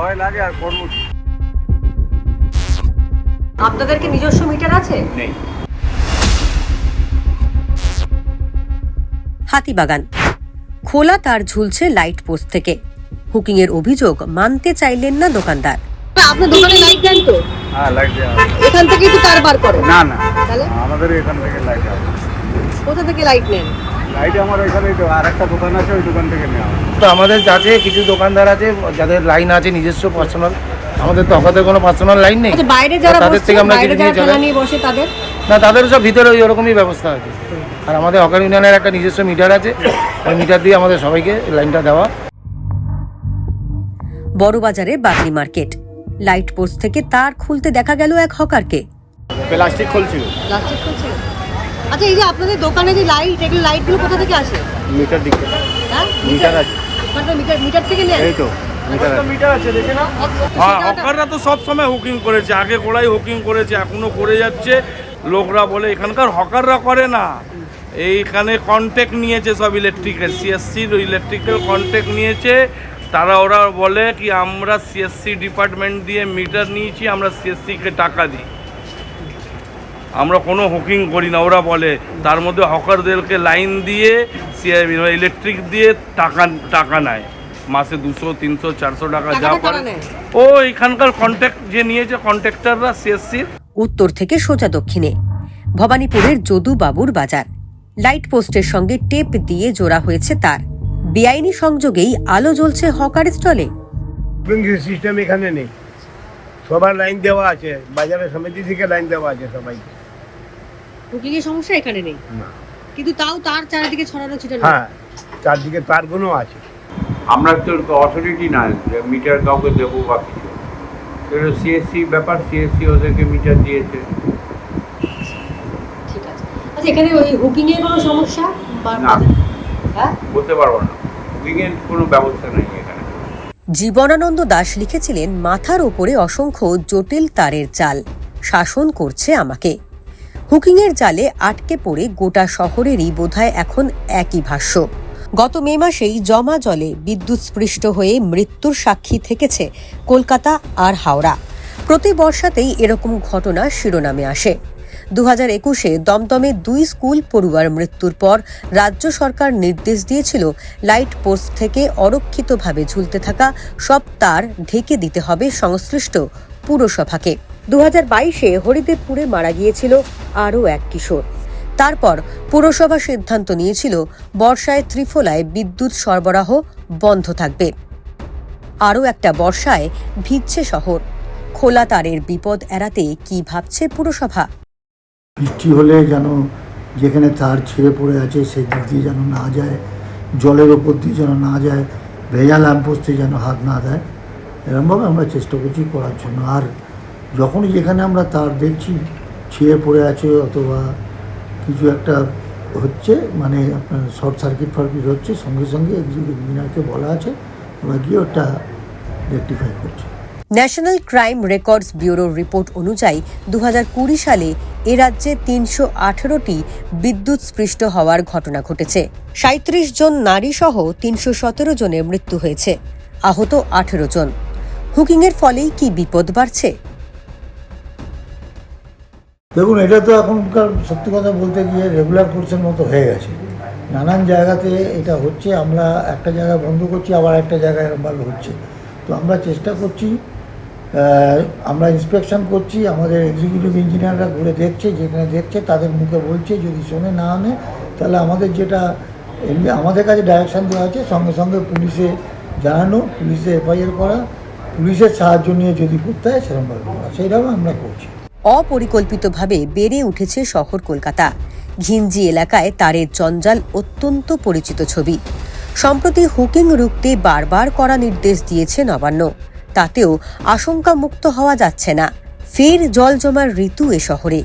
ভয় লাগে আর করব আপনাদের কি নিজস্ব মিটার আছে? নেই। হাতিবাগান। খোলা তার ঝুলছে লাইট পোস্ট থেকে। হুকিং এর অভিযোগ মানতে চাইলেন না দোকানদার। আপনার দোকানে লাইট দেন তো। হ্যাঁ লাইট আছে। এখান থেকেই তো তার বার করে। না না। তাহলে? আমাদের এখান থেকে লাইট আছে। কোথা থেকে লাইট নেন? লাইট আমার ওইখানে আর একটা দোকান আছে ওই দোকান থেকে নেওয়া তো আমাদের আছে কিছু দোকানদার আছে যাদের লাইন আছে নিজস্ব পার্সোনাল আমাদের তো অকাতে কোনো পার্সোনাল লাইন নেই। আচ্ছা বাইরে যারা তাদের থেকে আমরা বাইরে নিয়ে চলে বসে তাদের? না তাদের সব ভিতরে ওই ওরকমই ব্যবস্থা আছে। আর আমাদের হকার ইউনিয়নের একটা নিজস্ব মিটার আছে ওই মিটার দিয়ে আমাদের সবাইকে লাইনটা দেওয়া। বড়বাজারে বাকরি মার্কেট। লাইট পোস্ট থেকে তার খুলতে দেখা গেল এক হকারকে প্লাস্টিক খুলছিল। প্লাস্টিক খুলছে আচ্ছা এই যে আপনাদের দোকানে যে লাইট এগুলো লাইটগুলো কোথা থেকে আসে? মিটার দিকে হ্যাঁ? মিটার আছে। আপনারা মিটার মিটার থেকে নেন? এই তো মিটার আছে। হ্যাঁ হকাররা তো সব সময় হুকিং করেছে আগে গোড়াই হুকিং করেছে এখনও করে যাচ্ছে। লোকরা বলে এখানকার হকাররা করে না। এইখানে কন্ট্যাক্ট নিয়েছে সব ইলেকট্রিকের সিএসসির ইলেকট্রিক্যাল কন্ট্যাক্ট নিয়েছে। তারা ওরা বলে কি আমরা সিএসসি ডিপার্টমেন্ট দিয়ে মিটার নিয়েছি আমরা সিএসসিকে টাকা দিই। আমরা কোনো হকিং করি না ওরা বলে। তার মধ্যে হকারদেরকে লাইন দিয়ে সিআইবি ইলেকট্রিক দিয়ে টাকা টাকা নেয়। মাসে দুশো তিনশো চারশো টাকা যা পারে ও এখানকার কন্ট্যাক্ট যে নিয়েছে কন্ট্রাক্টররা সিএসসির উত্তর থেকে সোজা দক্ষিণে ভবানীপুরের যদুবাবুর বাজার। লাইট পোস্টের সঙ্গে টেপ দিয়ে জোড়া হয়েছে তার। বেআইনি সংযোগেই আলো জ্বলছে হকার স্টলে। সিস্টেম এখানে নেই। সবার লাইন দেওয়া আছে বাজারের সমিতি থেকে লাইন দেওয়া আছে সবাইকে। বুকিং এর সমস্যা এখানে নেই? না। কিন্তু তাও তার চারিদিকে ছড়ানো ছিটানো। হ্যাঁ চারদিকে তারগুলো আছে। আমরা তো অথরিটি না মিটার কাউকে দেবো বা কিছু। সিএসসি ব্যাপার সিএসসি ওদেরকে মিটার দিয়েছে। ঠিক আছে। আচ্ছা এখানে ওই হুকিং এর কোনো সমস্যা? বা- না। হ্যাঁ? বলতে পারব না। উইকেন্ড কোনো ব্যবস্থা নেই। জীবনানন্দ দাস লিখেছিলেন, মাথার ওপরে অসংখ্য জটিল তারের জাল শাসন করছে আমাকে। হুকিংয়ের জালে আটকে পড়ে গোটা শহরেরই বোধহয় এখন একই ভাষ্য। গত মে মাসেই জমা জলে বিদ্যুৎস্পৃষ্ট হয়ে মৃত্যুর সাক্ষী থেকেছে কলকাতা আর হাওড়া। প্রতি বর্ষাতেই এরকম ঘটনা শিরোনামে আসে। দু হাজার একুশে দমদমে দুই স্কুল পড়ুয়ার মৃত্যুর পর রাজ্য সরকার নির্দেশ দিয়েছিল লাইট পোস্ট থেকে অরক্ষিতভাবে ঝুলতে থাকা সব তার ঢেকে দিতে হবে সংশ্লিষ্ট পুরসভাকে। দু হাজার বাইশে হরিদেবপুরে মারা গিয়েছিল আরও এক কিশোর। তারপর পুরসভা সিদ্ধান্ত নিয়েছিল বর্ষায় ত্রিফলায় বিদ্যুৎ সরবরাহ বন্ধ থাকবে। আরও একটা বর্ষায় ভিজছে শহর। খোলা তারের বিপদ এড়াতে কি ভাবছে পুরসভা? বৃষ্টি হলে যেন যেখানে তার ছিঁড়ে পড়ে আছে সেই দিক দিয়ে যেন না যায়, জলের ওপর দিয়ে যেন না যায়, ভেজা ল্যাম্পোস্টে যেন হাত না দেয়, এরমভাবে আমরা চেষ্টা করছি করার জন্য। আর যখনই যেখানে আমরা তার দেখছি ছিঁড়ে পড়ে আছে অথবা কিছু একটা হচ্ছে মানে আপনার শর্ট সার্কিট ফার্কিট হচ্ছে, সঙ্গে সঙ্গে এক্সিকিউটিভ ইঞ্জিনিয়ারকে বলা আছে, ওরা গিয়ে ওটা রেকটিফাই করছে। ন্যাশনাল ক্রাইম রেকর্ডস ব্যুরোর রিপোর্ট অনুযায়ী দু হাজার কুড়ি সালে এ রাজ্যে তিনশো আঠেরোটি বিদ্যুৎ স্পৃষ্ট হওয়ার ঘটনা ঘটেছে। সাঁত্রিশ জন নারী সহ তিনশো সতেরো জনের মৃত্যু হয়েছে। আহত আঠেরো জন। হুকিংয়ের ফলেই কি বিপদ বাড়ছে? দেখুন, এটা তো এখনকার সত্যি কথা বলতে গিয়ে রেগুলার কোর্সের মতো হয়ে গেছে। নানান জায়গাতে এটা হচ্ছে, আমরা একটা জায়গায় বন্ধ করছি, আবার একটা জায়গায় এরকমভাবে হচ্ছে। তো আমরা চেষ্টা করছি আমরা ইন্সপেকশন করছি, আমাদের এক্সিকিউটিভ ইঞ্জিনিয়াররা ঘুরে দেখছে, যেখানে দেখছে তাদের মুখে বলছে, যদি শোনে না আনে, তাহলে আমাদের যেটা আমাদের কাছে ডাইরেকশান দেওয়া আছে, সঙ্গে সঙ্গে পুলিশে জানানো, পুলিশে এফআইআর করা, পুলিশের সাহায্য নিয়ে যদি করতে হয় সেরকমভাবে করা। সেইভাবে আমরা করছি। অপরিকল্পিতভাবে বেড়ে উঠেছে শহর কলকাতা। ঘিঞ্জি এলাকায় তারের জঞ্জাল অত্যন্ত পরিচিত ছবি। সম্প্রতি হুকিং রুখতে বারবার করা নির্দেশ দিয়েছে নবান্ন। তাতেও আশঙ্কা মুক্ত হওয়া যাচ্ছে না। ফের জল জমার ঋতু এ শহরে।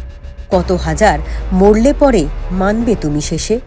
কত হাজার মরলে পরে মানবে তুমি শেষে।